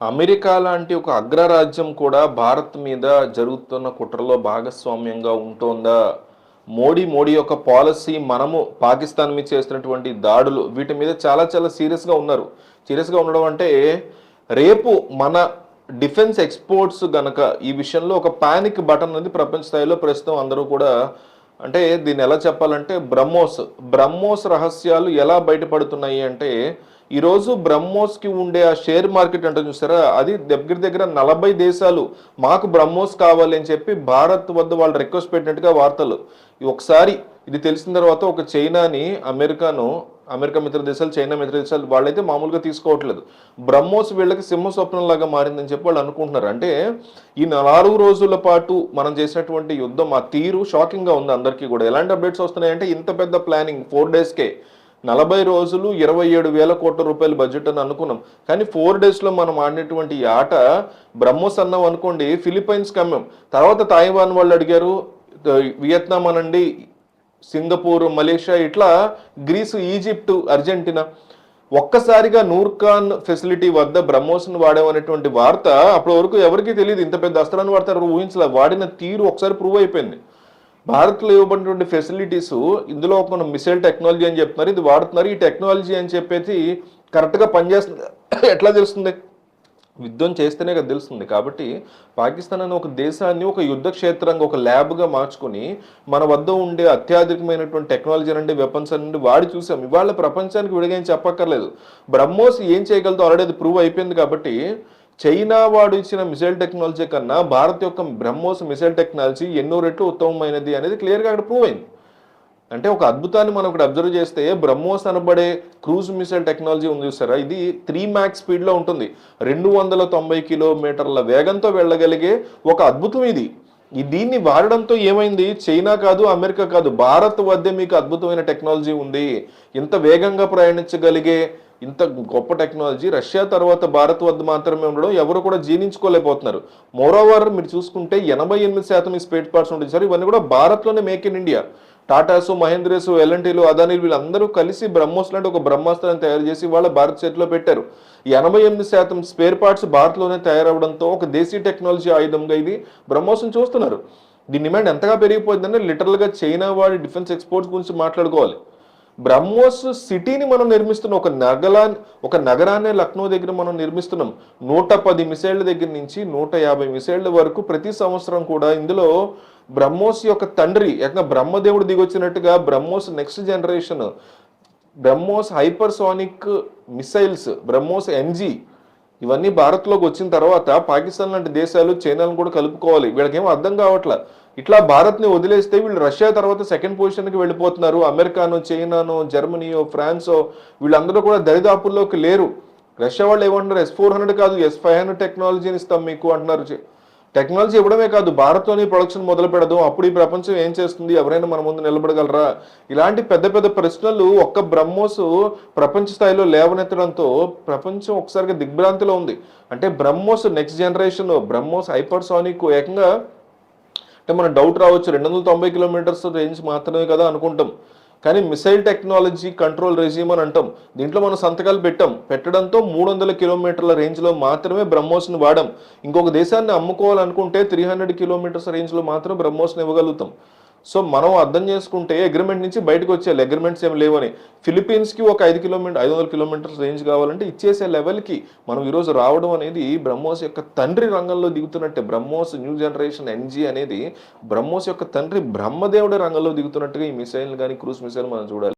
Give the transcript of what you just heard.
America లాంటి ఒక అగ్రరాజ్యం కూడా భారత్ మీద జరుగుతున్న కుట్రలో భాగస్వామ్యంగా ఉంటోందా? మోడీ మోడీ యొక్క పాలసీ మనము పాకిస్తాన్ మీద చేస్తున్నటువంటి దాడులు వీటి మీద చాలా చాలా సీరియస్గా ఉన్నారు. సీరియస్గా ఉండడం అంటే రేపు మన డిఫెన్స్ ఎక్స్పోర్ట్స్ గనక ఈ విషయంలో ఒక పానిక్ బటన్ అనేది ప్రపంచ స్థాయిలో ప్రస్తుతం అందరూ కూడా అంటే దీన్ని ఎలా చెప్పాలంటే బ్రహ్మోస్ బ్రహ్మోస్ రహస్యాలు ఎలా బయటపడుతున్నాయి అంటే ఈరోజు బ్రహ్మోస్కి ఉండే ఆ షేర్ మార్కెట్ అంటే చూసారా? అది దగ్గర దగ్గర నలభై దేశాలు మాకు బ్రహ్మోస్ కావాలి అని చెప్పి భారత్ వద్ద వాళ్ళు రిక్వెస్ట్ పెట్టినట్టుగా వార్తలు. ఒకసారి ఇది తెలిసిన తర్వాత ఒక చైనాని అమెరికాను అమెరికా మిత్ర దేశాలు చైనా మిత్ర దేశాలు వాళ్ళైతే మామూలుగా తీసుకోవట్లేదు. బ్రహ్మోస్ వీళ్ళకి సింహ స్వప్నం లాగా మారిందని చెప్పి వాళ్ళు అనుకుంటున్నారు. అంటే ఈ నాలుగు రోజుల పాటు మనం చేసినటువంటి యుద్ధం ఆ తీరు షాకింగ్గా ఉంది అందరికీ కూడా. ఎలాంటి అప్డేట్స్ వస్తున్నాయంటే ఇంత పెద్ద ప్లానింగ్ ఫోర్ డేస్కే నలభై రోజులు ఇరవై ఏడు వేల కోట్ల రూపాయల బడ్జెట్ అని అనుకున్నాం. కానీ ఫోర్ డేస్లో మనం ఆడినటువంటి ఈ ఆట బ్రహ్మోస్ అన్నాం అనుకోండి ఫిలిప్పైన్స్ కమ్మాం తర్వాత తాయివాన్ వాళ్ళు అడిగారు వియత్నాం అనండి సింగపూర్ మలేషియా ఇట్లా గ్రీసు ఈజిప్ట్ అర్జెంటీనా. ఒక్కసారిగా నూర్ఖాన్ ఫెసిలిటీ వద్ద బ్రహ్మోస్ను వాడామనేటువంటి వార్త అప్పటి వరకు ఎవరికీ తెలియదు. ఇంత పెద్ద అస్త్రాన్ని వాడతారు ఊహించలే. వాడిన తీరు ఒకసారి ప్రూవ్ అయిపోయింది. భారత్లో ఇవ్వబడినటువంటి ఫెసిలిటీస్ ఇందులో ఒక మిసైల్ టెక్నాలజీ అని చెప్తున్నారు ఇది వాడుతున్నారు. ఈ టెక్నాలజీ అని చెప్పేసి కరెక్ట్గా పనిచేస్తుంది. ఎట్లా తెలుస్తుంది? యుద్ధం చేస్తేనే కదా తెలుస్తుంది. కాబట్టి పాకిస్తాన్ అనే ఒక దేశాన్ని ఒక యుద్ధ క్షేత్రంగా ఒక ల్యాబ్గా మార్చుకొని మన వద్ద ఉండే అత్యాధునికమైనటువంటి టెక్నాలజీ నుండి వెపన్స్ నుండి వాడి చూసాం. ఇవాళ ప్రపంచానికి విడిగా చెప్పక్కర్లేదు. బ్రహ్మోస్ ఏం చేయగలదో ఆల్రెడీ అది ప్రూవ్ అయిపోయింది కాబట్టి చైనా వాడు ఇచ్చిన మిసైల్ టెక్నాలజీ కన్నా భారత్ యొక్క బ్రహ్మోస్ మిసైల్ టెక్నాలజీ ఎన్నో రెట్లు ఉత్తమమైనది అనేది క్లియర్గా అక్కడ ప్రూవ్ అయింది. అంటే ఒక అద్భుతాన్ని మనం ఇక్కడ అబ్జర్వ్ చేస్తే బ్రహ్మోస్ అనబడే క్రూజ్ మిసైల్ టెక్నాలజీ ఉంది చూసారా? ఇది త్రీ మ్యాక్స్ స్పీడ్లో ఉంటుంది. రెండు వందల తొంభై కిలోమీటర్ల వేగంతో వెళ్ళగలిగే ఒక అద్భుతం ఇది. ఈ దీన్ని వాడడంతో ఏమైంది? చైనా కాదు అమెరికా కాదు భారత్ వద్దే మీకు అద్భుతమైన టెక్నాలజీ ఉంది. ఇంత వేగంగా ప్రయాణించగలిగే ఇంత గొప్ప టెక్నాలజీ రష్యా తర్వాత భారత్ వద్ద మాత్రమే ఉండడం ఎవరు కూడా జీర్ణించుకోలేకపోతున్నారు. మోరోవర్ మీరు చూసుకుంటే ఎనభై ఎనిమిది శాతం ఈ స్పేట్ పార్ట్స్ ఉంటుంది సార్ ఇవన్నీ కూడా భారత్లోనే make in India. Tatas Mahindras ఎల్ఎన్టీలు అదానీలు వీళ్ళందరూ కలిసి బ్రహ్మోస్ లాంటి ఒక బ్రహ్మాస్త్రాన్ని తయారు చేసి వాళ్ళ భారత్ చేతిలో పెట్టారు. ఎనభై ఎనిమిది శాతం స్పేర్ పార్ట్స్ భారత్లోనే తయారవడంతో ఒక దేశీ టెక్నాలజీ ఆయుధంగా ఇది బ్రహ్మోస్ని చూస్తున్నారు. దీని డిమాండ్ ఎంతగా పెరిగిపోయిందంటే లిటరల్గా చైనా వాడి డిఫెన్స్ ఎక్స్పోర్ట్స్ గురించి మాట్లాడుకోవాలి. బ్రహ్మోస్ సిటీని మనం నిర్మిస్తున్నాం ఒక నగలా ఒక నగరాన్ని లక్నో దగ్గర మనం నిర్మిస్తున్నాం. నూట పది మిసైళ్ళ దగ్గర నుంచి నూట యాభై మిసైళ్ళ వరకు ప్రతి సంవత్సరం కూడా ఇందులో బ్రహ్మోస్ యొక్క తండ్రి ఏకంగా బ్రహ్మదేవుడు దిగొచ్చినట్టుగా BrahMos next generation BrahMos hypersonic missiles BrahMos NG ఇవన్నీ భారత్లోకి వచ్చిన తర్వాత పాకిస్తాన్ లాంటి దేశాలు చైనాలను కూడా కలుపుకోవాలి. వీళ్ళకేమో అర్థం కావట్లే? ఇట్లా భారత్ని వదిలేస్తే వీళ్ళు రష్యా తర్వాత సెకండ్ పొజిషన్కి వెళ్ళిపోతున్నారు. అమెరికాను చైనాను జర్మనీయో ఫ్రాన్సో వీళ్ళందరూ కూడా దరిదాపుల్లోకి లేరు. రష్యా వాళ్ళు ఏమంటున్నారు? ఎస్ ఫోర్ హండ్రెడ్ కాదు ఎస్ ఫైవ్ హండ్రెడ్ టెక్నాలజీని ఇస్తాం మీకు అంటున్నారు. టెక్నాలజీ ఇవ్వడమే కాదు భారత్లోని ప్రొడక్షన్ మొదలు పెడదాం అప్పుడు ఈ ప్రపంచం ఏం చేస్తుంది? ఎవరైనా మన ముందు నిలబడగలరా? ఇలాంటి పెద్ద పెద్ద ప్రశ్నలు ఒక్క బ్రహ్మోస్ ప్రపంచ స్థాయిలో లేవనెత్తడంతో ప్రపంచం ఒకసారిగా దిగ్భ్రాంతిలో ఉంది. అంటే BrahMos next generation BrahMos hypersonic ఏకంగా అంటే మన డౌట్ రావచ్చు. రెండు వందల తొంభై కిలోమీటర్స్ రేంజ్ మాత్రమే కదా అనుకుంటాం. కానీ మిసైల్ టెక్నాలజీ కంట్రోల్ రెజీమ్ అని అంటాం. దీంట్లో మనం సంతకాలు పెట్టాం. పెట్టడంతో మూడు వందల కిలోమీటర్ల రేంజ్లో మాత్రమే బ్రహ్మోస్ని వాడాం. ఇంకొక దేశాన్ని అమ్ముకోవాలనుకుంటే త్రీ హండ్రెడ్ కిలోమీటర్స్ రేంజ్లో మాత్రం బ్రహ్మోస్ని ఇవ్వగలుగుతాం. సో మనం అర్థం చేసుకుంటే అగ్రిమెంట్ నుంచి బయటకు వచ్చేయాలి. అగ్రిమెంట్స్ ఏం లేవని. ఫిలిపీన్స్కి ఒక ఐదు కిలోమీటర్ ఐదు వందల కిలోమీటర్స్ రేంజ్ కావాలంటే ఇచ్చేసే లెవెల్కి మనం ఈరోజు రావడం అనేది బ్రహ్మోస్ యొక్క తండ్రి రంగంలో దిగుతున్నట్టే. బ్రహ్మోస్ న్యూ జనరేషన్ ఎన్జీ అనేది బ్రహ్మోస్ యొక్క తండ్రి బ్రహ్మదేవుడి రంగంలో దిగుతున్నట్టుగా ఈ మిసైల్ కానీ క్రూజ్ మిసైల్ మనం చూడాలి.